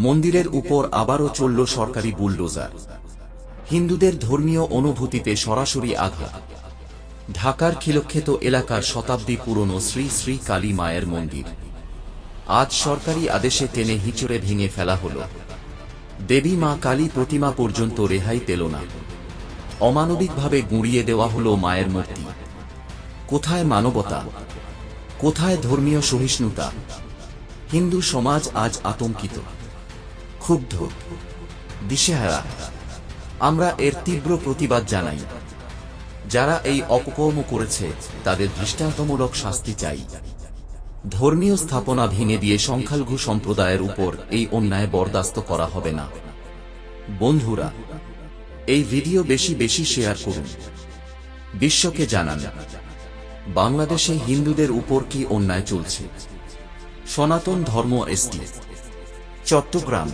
মন্দিরের উপর আবারও চলল সরকারি বুলডোজার। হিন্দুদের ধর্মীয় অনুভূতিতে সরাসরি আঘাত। ঢাকার খিলক্ষেত এলাকার শতাব্দী পুরনো শ্রী শ্রী কালী মায়ের মন্দির। আজ সরকারি আদেশে টেনে হিচড়ে ভেঙে ফেলা হল। দেবী মা কালী প্রতিমা পর্যন্ত রেহাই পেল না। অমানবিকভাবে গুঁড়িয়ে দেওয়া হল মায়ের মূর্তি। কোথায় মানবতা? কোথায় ধর্মীয় সহিষ্ণুতা? হিন্দু সমাজ আজ আতঙ্কিত। ক্ষুব্ধ, দিশেহারা। আমরা এর তীব্র প্রতিবাদ জানাই। যারা এই অপকর্ম করেছে, তাদের দৃষ্টান্তমূলক শাস্তি চাই। ধর্মীয় স্থাপনা ভেঙে দিয়ে সংখ্যালঘু সম্প্রদায়ের উপর এই অন্যায় বরদাস্ত করা হবে না। বন্ধুরা, এই ভিডিও বেশি বেশি শেয়ার করুন। বিশ্বকে জানান, বাংলাদেশে হিন্দুদের উপর কি অন্যায় চলছে? সনাতন ধর্ম এসটি। চট্টগ্রাম।